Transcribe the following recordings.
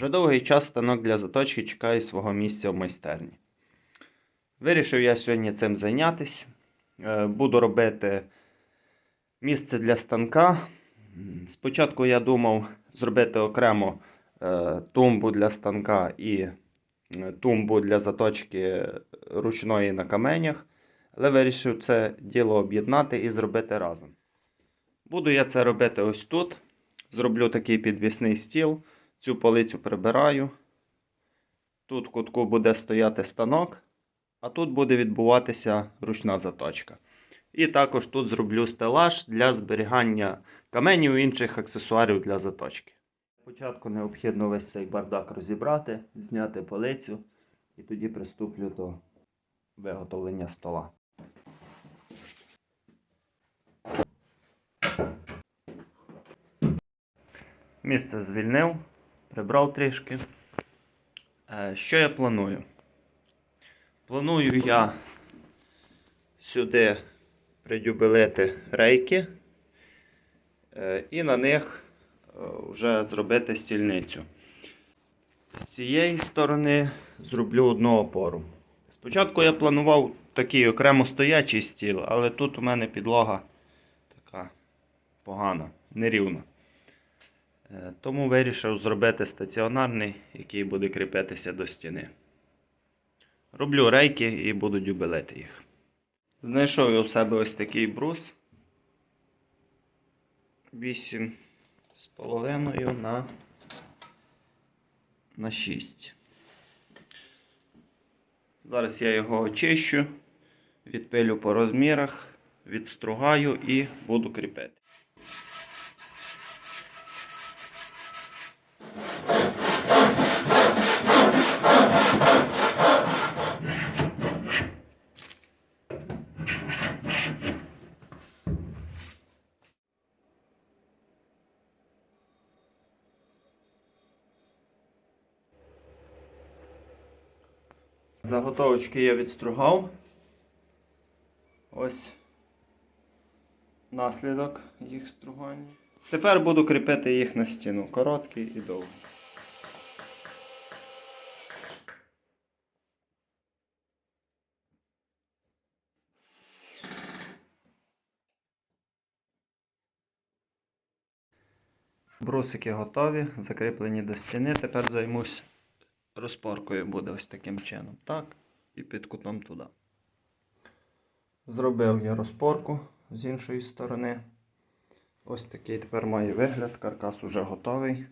Вже довгий час станок для заточки чекає свого місця в майстерні. Вирішив я сьогодні цим зайнятися. Е, Буду робити місце для станка. Спочатку я думав зробити окремо е, тумбу для станка і е, тумбу для заточки ручної на каменях, але вирішив це діло об'єднати і зробити разом. Буду я це робити ось тут. Зроблю такий підвісний стіл. Цю полицю прибираю. Тут в кутку буде стояти станок, а тут буде відбуватися ручна заточка. І також тут зроблю стелаж для зберігання каменів і інших аксесуарів для заточки. Спочатку необхідно весь цей бардак розібрати, зняти полицю і тоді приступлю до виготовлення стола. Місце звільнив, прибрав трішки. Е, Що я планую? Планую я сюди придюбелити рейки е, і на них е, вже зробити стільницю. З цієї сторони зроблю одну опору. Спочатку я планував такий окремо стоячий стіл, але тут у мене підлога така погана, нерівна. Е, Тому вирішив зробити стаціонарний, який буде кріпитися до стіни. Роблю рейки і буду дюбелити їх. Знайшов у себе ось такий брус. 8 з половиною на, на 6. Зараз я його очищу, відпилю по розмірах, відстругаю і буду кріпити. Заготовочки я відстругав. Ось наслідок їх стругання. Тепер буду кріпити їх на стіну. Короткий і довгий. Брусики готові, закріплені до стіни. Тепер займусь розпоркою буде ось таким чином. Так, і під кутом туди. Зробив я розпорку з іншої сторони. Ось такий тепер має вигляд. Каркас уже готовий.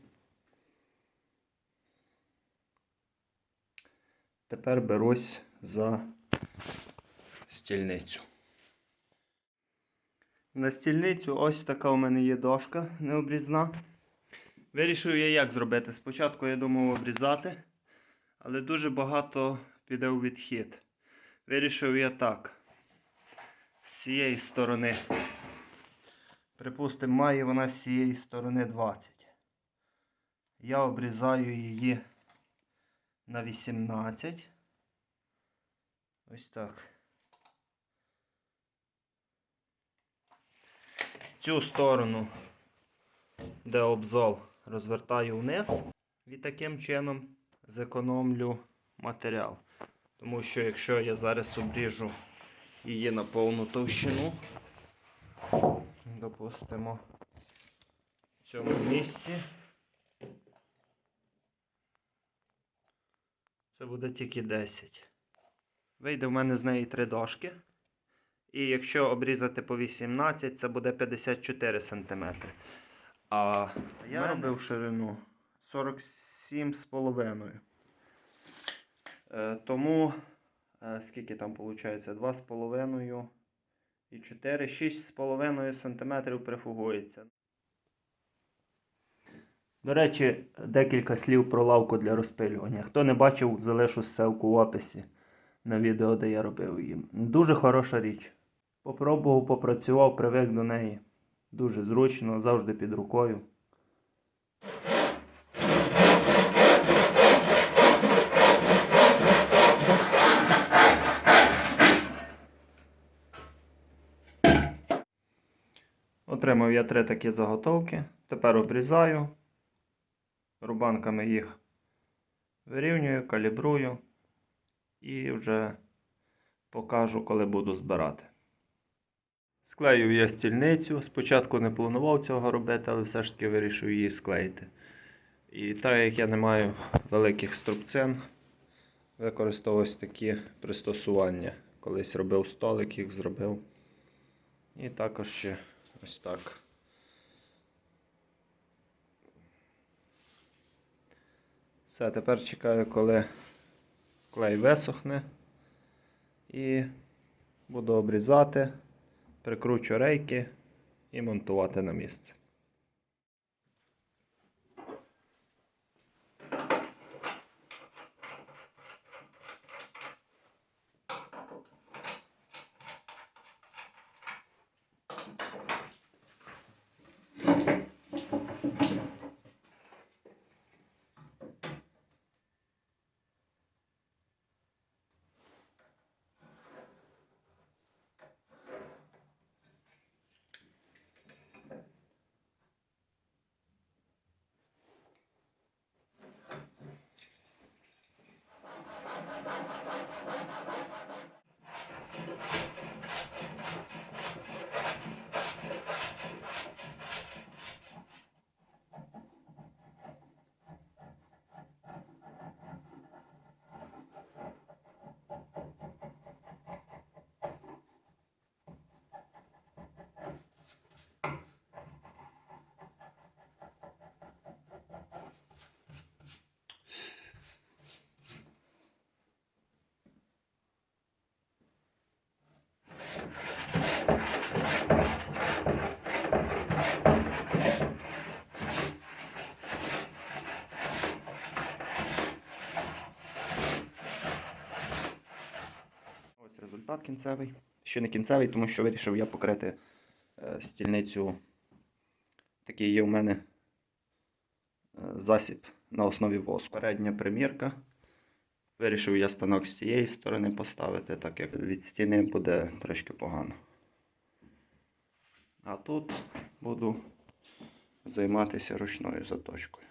Тепер берусь за стільницю. На стільницю ось така у мене є дошка необрізна. Вирішив я як зробити. Спочатку я думав обрізати, але дуже багато піде у відхід. Вирішив я так. З цієї сторони. Припустимо, має вона з цієї сторони 20. Я обрізаю її на 18. Ось так. Цю сторону, де обзол, розвертаю вниз і таким чином зекономлю матеріал. Тому що якщо я зараз обріжу її на повну товщину, допустимо, в цьому місці, це буде тільки 10. Вийде в мене з неї три дошки. І якщо обрізати по 18, це буде 54 см. А я робив ширину 47,5. Е, тому, е, скільки там виходить? 2,5 і 4, 6,5 см прифугується. До речі, декілька слів про лавку для розпилювання. Хто не бачив, залишу ссылку в описі на відео, де я робив її. Дуже хороша річ. Попробував, попрацював, привик до неї. Дуже зручно, завжди під рукою. Отримав я три такі заготовки. Тепер обрізаю. Рубанками їх Вирівнюю, калібрую і вже покажу, коли буду збирати. Склею я стільницю. Спочатку не планував цього робити, але все ж таки вирішив її склеїти. І так як я не маю великих струбцин, використовую такі пристосування. Колись робив столик, їх зробив. І також ще ось так. Все, тепер чекаю, коли клей висохне. І буду обрізати, прикручу рейки і монтувати на місце. Результат кінцевий. Ще не кінцевий, тому що вирішив я покрити е, стільницю. Такий є у мене е, засіб на основі воску. Передня примірка. Вирішив я станок з цієї сторони поставити, так як від стіни буде трошки погано. А тут буду займатися ручною заточкою.